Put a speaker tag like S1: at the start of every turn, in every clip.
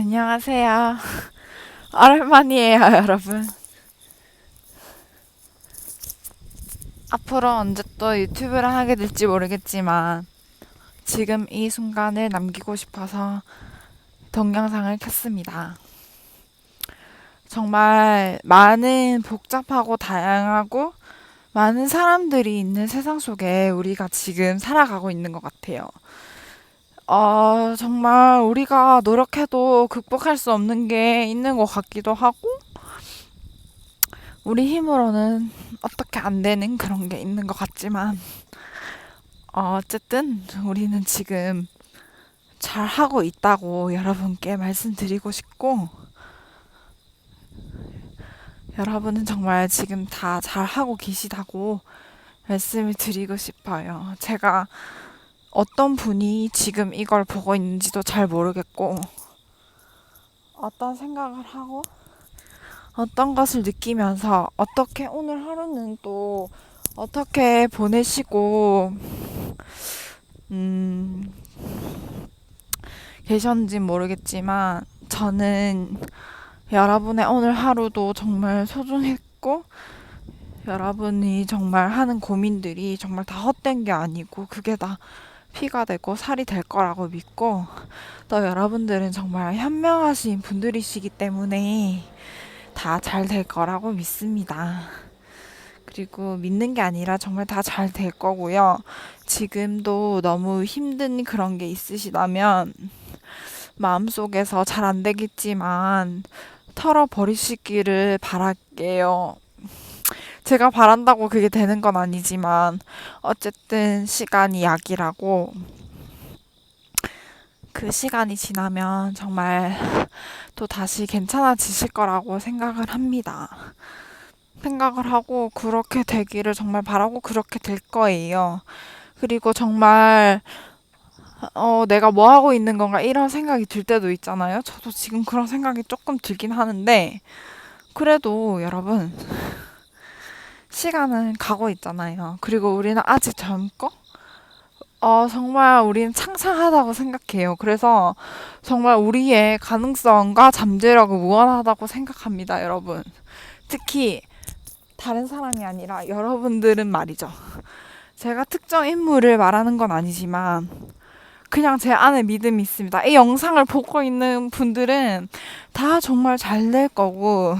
S1: 안녕하세요. 오랜만이에요, 여러분. 앞으로 언제 또 유튜브를 하게 될지 모르겠지만, 지금 이 순간을 남기고 싶어서 동영상을 켰습니다. 정말 많은 복잡하고 다양하고 많은 사람들이 있는 세상 속에 우리가 지금 살아가고 있는 것 같아요. 어, 정말 우리가 노력해도 극복할 수 없는 게 있는 것 같기도 하고, 우리 힘으로는 어떻게 안 되는 그런 게 있는 것 같지만, 어, 어쨌든 우리는 지금 잘 하고 있다고 여러분께 말씀드리고 싶고, 여러분은 정말 지금 다 잘 하고 계시다고 말씀을 드리고 싶어요. 제가 어떤 분이 지금 이걸 보고 있는지도 잘 모르겠고, 어떤 생각을 하고, 어떤 것을 느끼면서, 어떻게 오늘 하루는 또 어떻게 보내시고, 음, 계셨는지 모르겠지만, 저는 여러분의 오늘 하루도 정말 소중했고, 여러분이 정말 하는 고민들이 정말 다 헛된 게 아니고, 그게 다 피가 되고 살이 될 거라고 믿고, 또 여러분들은 정말 현명하신 분들이시기 때문에 다 잘 될 거라고 믿습니다. 그리고 믿는 게 아니라 정말 다 잘 될 거고요. 지금도 너무 힘든 그런 게 있으시다면, 마음속에서 잘 안 되겠지만, 털어버리시기를 바랄게요. 제가 바란다고 그게 되는 건 아니지만, 어쨌든 시간이 약이라고, 그 시간이 지나면 정말 또 다시 괜찮아지실 거라고 생각을 합니다. 생각을 하고 그렇게 되기를 정말 바라고 그렇게 될 거예요. 그리고 정말 어, 내가 뭐 하고 있는 건가 이런 생각이 들 때도 있잖아요. 저도 지금 그런 생각이 조금 들긴 하는데 그래도 여러분 시간은 가고 있잖아요. 그리고 우리는 아직 젊고 어, 정말 우리는 창창하다고 생각해요. 그래서 정말 우리의 가능성과 잠재력은 무한하다고 생각합니다, 여러분. 특히 다른 사람이 아니라 여러분들은 말이죠. 제가 특정 인물을 말하는 건 아니지만 그냥 제 안에 믿음이 있습니다. 이 영상을 보고 있는 분들은 다 정말 잘 될 거고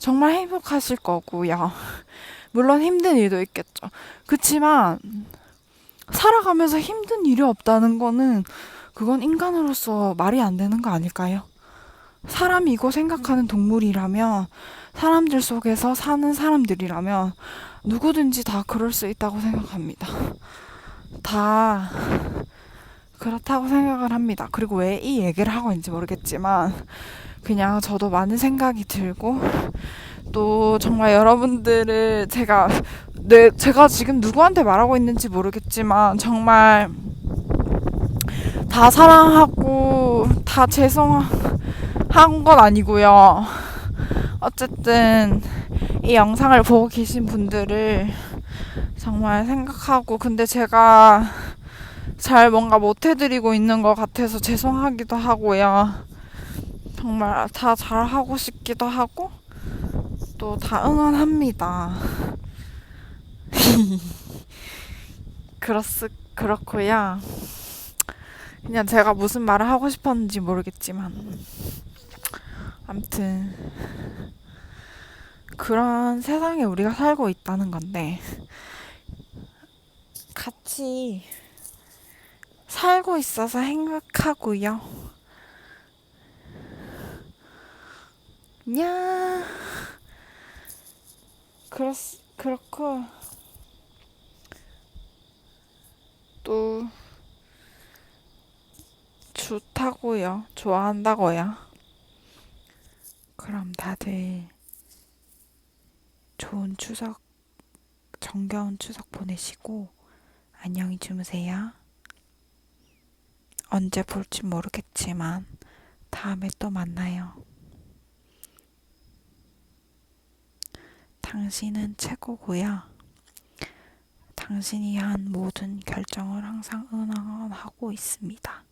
S1: 정말 행복하실 거고요. 물론 힘든 일도 있겠죠. 그치만 살아가면서 힘든 일이 없다는 거는 그건 인간으로서 말이 안 되는 거 아닐까요? 사람이고 생각하는 동물이라면 사람들 속에서 사는 사람들이라면 누구든지 다 그럴 수 있다고 생각합니다. 다 그렇다고 생각을 합니다. 그리고 왜 이 얘기를 하고 있는지 모르겠지만 그냥 저도 많은 생각이 들고 또 정말 여러분들을 제가 네, 제가 지금 누구한테 말하고 있는지 모르겠지만 정말 다 사랑하고 다 죄송한 건 아니고요. 어쨌든 이 영상을 보고 계신 분들을 정말 생각하고 근데 제가 잘 뭔가 못 해드리고 있는 것 같아서 죄송하기도 하고요. 정말 다 잘하고 싶기도 하고 또 다 응원합니다. 그렇스 그렇고요. 그냥 제가 무슨 말을 하고 싶었는지 모르겠지만 아무튼 그런 세상에 우리가 살고 있다는 건데 같이 살고 있어서 행복하고요. 냐 그렇 그렇고 또 좋다고요. 좋아한다고요. 그럼 다들 좋은 추석, 정겨운 추석 보내시고 안녕히 주무세요. 언제 볼지 모르겠지만 다음에 또 만나요. 당신은 최고고요. 당신이 한 모든 결정을 항상 응원하고 있습니다.